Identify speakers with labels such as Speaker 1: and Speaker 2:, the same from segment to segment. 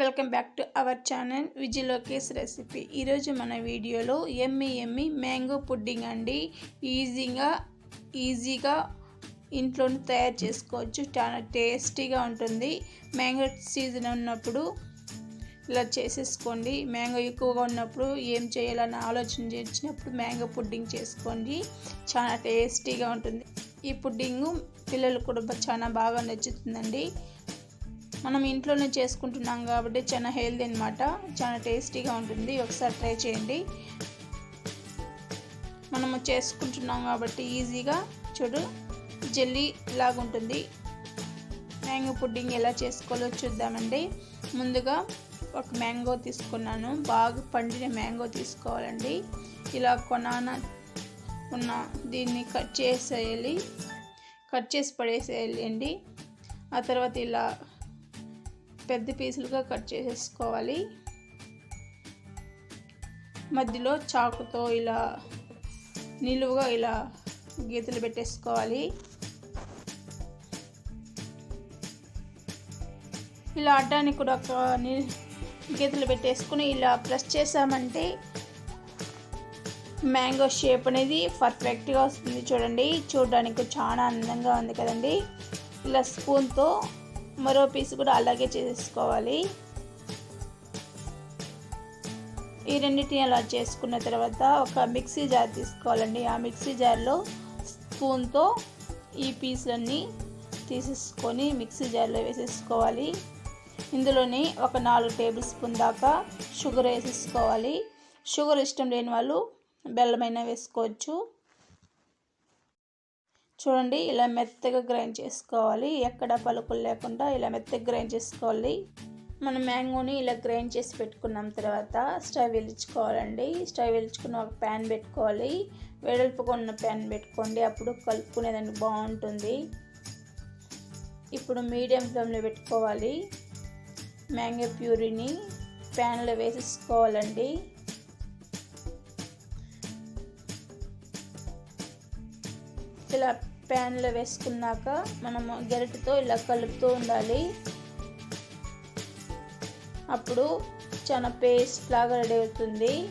Speaker 1: Welcome back to our channel Vijayalokesh recipe. ఈరోజు మన వీడియోలో ఎమ్మి ఎమ్మి మ్యాంగో పుడ్డింగ్ అండి. ఈజీగా ఈజీగా ఇంట్లోనే తయారు చేసుకోవచ్చు. చాలా టేస్టీగా ఉంటుంది. మ్యాంగో సీజన్ ఉన్నప్పుడు ఇలా చేసేసుకోండి. మ్యాంగో ఎక్కువగా ఉన్నప్పుడు ఏం చేయాలని ఆలోచన చేసినప్పుడు మ్యాంగో పుడ్డింగ్ చేసుకోండి. చాలా టేస్టీగా ఉంటుంది. ఈ పుడ్డింగ్ పిల్లలు కూడా చాలా బాగా నచ్చుతుందండి. మనం ఇంట్లోనే చేసుకుంటున్నాం కాబట్టి చాలా హెల్తీ అనమాట చాలా టేస్టీగా ఉంటుంది. ఒకసారి ట్రై చేయండి. మనము చేసుకుంటున్నాం కాబట్టి ఈజీగా చూడు జెల్లీ లాగా ఉంటుంది. మ్యాంగో పుడ్డింగ్ ఎలా చేసుకోవాలో చూద్దామండి. ముందుగా ఒక మ్యాంగో తీసుకున్నాను. బాగా పండిన మ్యాంగో తీసుకోవాలండి. ఇలా కొనాన ఉన్న దీన్ని కట్ చేసేయాలి. కట్ చేసి పడేసేయాలి అండి ఆ తర్వాత ఇలా పెద్ద పీసులుగా కట్ చేసేసుకోవాలి. మధ్యలో చాకుతో ఇలా నిలువుగా ఇలా గీతలు పెట్టేసుకోవాలి. ఇలా అడ్డానికి కూడా ఒక గీతలు పెట్టేసుకుని ఇలా ప్రెస్ చేసామంటే మ్యాంగో షేప్ అనేది పర్ఫెక్ట్గా వస్తుంది చూడండి. చూడడానికి చాలా అందంగా ఉంది కదండి. ఇలా స్పూన్తో మరో పీస్ కూడా అలాగే చేసుకోవాలి. ఈ రెండింటిని అలా చేసుకున్న తర్వాత ఒక మిక్సీ జార్ తీసుకోవాలండి. ఆ మిక్సీ జార్లో స్పూన్తో ఈ పీసులన్నీ తీసేసుకొని మిక్సీ జార్లో వేసేసుకోవాలి. ఇందులోని ఒక నాలుగు టేబుల్ స్పూన్ దాకా షుగర్ వేసేసుకోవాలి. షుగర్ ఇష్టం లేని వాళ్ళు బెల్లమైనా వేసుకోవచ్చు. చూడండి ఇలా మెత్తగా గ్రైండ్ చేసుకోవాలి. ఎక్కడ పలుకులు లేకుండా ఇలా మెత్తగా గ్రైండ్ చేసుకోవాలి. మనం మ్యాంగోని ఇలా గ్రైండ్ చేసి పెట్టుకున్నాం తర్వాత స్టవ్ వెలించుకోవాలండి స్టవ్ వెలించుకుని ఒక ప్యాన్ పెట్టుకోవాలి. వెడల్పుగా ఉన్న ప్యాన్ పెట్టుకోండి. అప్పుడు కలుపుకునేదానికి బాగుంటుంది. ఇప్పుడు మీడియం ఫ్లేమ్లో పెట్టుకోవాలి. మ్యాంగో ప్యూరీని ప్యాన్లో వేసేసుకోవాలండి. ఇలా ప్యాన్లో వేసుకున్నాక మనము గరిటతో ఇలా కలుపుతూ ఉండాలి. అప్పుడు చాలా పేస్ట్ లాగా రెడీ అవుతుంది.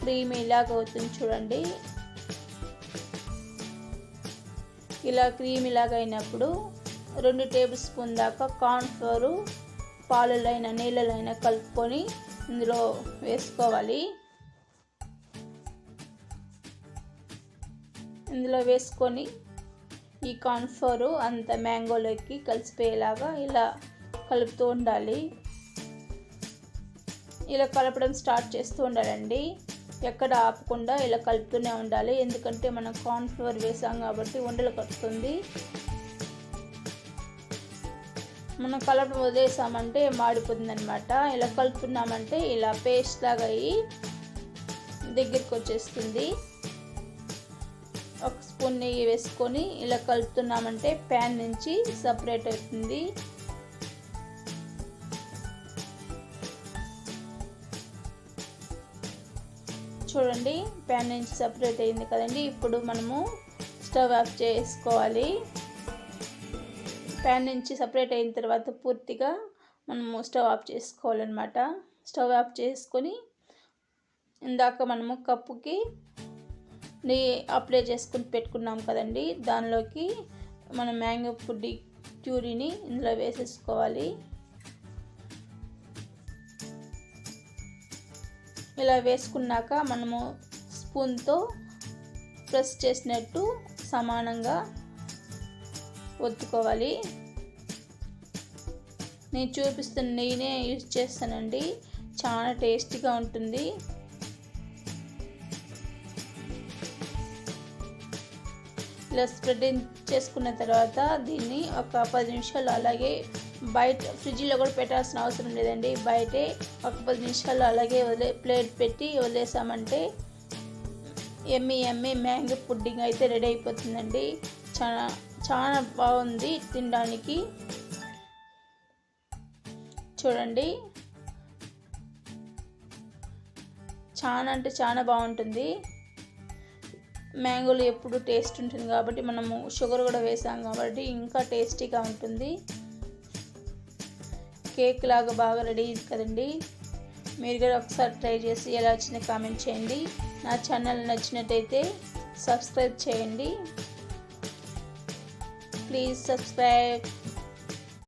Speaker 1: క్రీమీ లాగా అవుతుంది చూడండి. ఇలా క్రీమ్ లాగా అయినప్పుడు రెండు టేబుల్ స్పూన్ దాకా కార్న్ఫ్లోరు పాలలైన నీళ్ళలైనా కలుపుకొని ఇందులో వేసుకోవాలి. ఇందులో వేసుకొని ఈ కార్న్ఫ్లోర్ అంత మ్యాంగోలోకి కలిసిపోయేలాగా ఇలా కలుపుతూ ఉండాలి. ఇలా కలపడం స్టార్ట్ చేస్తూ ఉండాలండి. ఎక్కడ ఆపకుండా ఇలా కలుపుతూనే ఉండాలి. ఎందుకంటే మనం కార్న్ఫ్లోర్ వేసాం కాబట్టి ఉండలు కట్టుతుంది. మనం కలపడం వదిలేసామంటే మాడిపోతుంది అనమాట ఇలా కలుపుతున్నామంటే ఇలా పేస్ట్ లాగా అయ్యి దగ్గరికి వచ్చేస్తుంది. ఒక స్పూన్ నెయ్యి వేసుకొని ఇలా కలుపుతున్నామంటే ప్యాన్ నుంచి సపరేట్ అవుతుంది. చూడండి ప్యాన్ నుంచి సపరేట్ అయింది కదండి. ఇప్పుడు మనము స్టవ్ ఆఫ్ చేసుకోవాలి. ప్యాన్ నుంచి సపరేట్ అయిన తర్వాత పూర్తిగా మనము స్టవ్ ఆఫ్ చేసుకోవాలన్నమాట. స్టవ్ ఆఫ్ చేసుకొని ఇందాక మనము కప్పుకి అప్లై చేసుకుని పెట్టుకున్నాం కదండి. దానిలోకి మనం మ్యాంగో పుడ్డి ప్యూరీని ఇందులో వేసేసుకోవాలి. ఇలా వేసుకున్నాక మనము స్పూన్తో ప్రెస్ చేసినట్టు సమానంగా ఒత్తుకోవాలి. నేను చూపిస్తున్న నెయ్యినే యూజ్ చేస్తానండి. చాలా టేస్టీగా ఉంటుంది. ఇలా స్ప్రెడ్ చేసుకున్న తర్వాత దీన్ని ఒక పది నిమిషాలు అలాగే బయట ఫ్రిడ్జ్లో కూడా పెట్టాల్సిన అవసరం లేదండి. బయటే ఒక పది నిమిషాలు అలాగే వదిలే ప్లేట్ పెట్టి వదిలేసామంటే ఎమ్మి ఎమ్మి మ్యాంగో పుడ్డింగ్ అయితే రెడీ అయిపోతుందండి. చాలా చాలా బాగుంది తినడానికి. చూడండి. చాలా అంటే చాలా బాగుంటుంది. మ్యాంగోలో ఎప్పుడు టేస్ట్ ఉంటుంది కాబట్టి మనము షుగర్ కూడా వేసాం కాబట్టి ఇంకా టేస్టీగా ఉంటుంది. కేక్ లాగా బాగా రెడీ కదండి. మీరు కూడా ఒకసారి ట్రై చేసి ఎలా వచ్చిందో కామెంట్ చేయండి. నా ఛానల్ నచ్చినట్టయితే సబ్స్క్రైబ్ చేయండి. Please subscribe.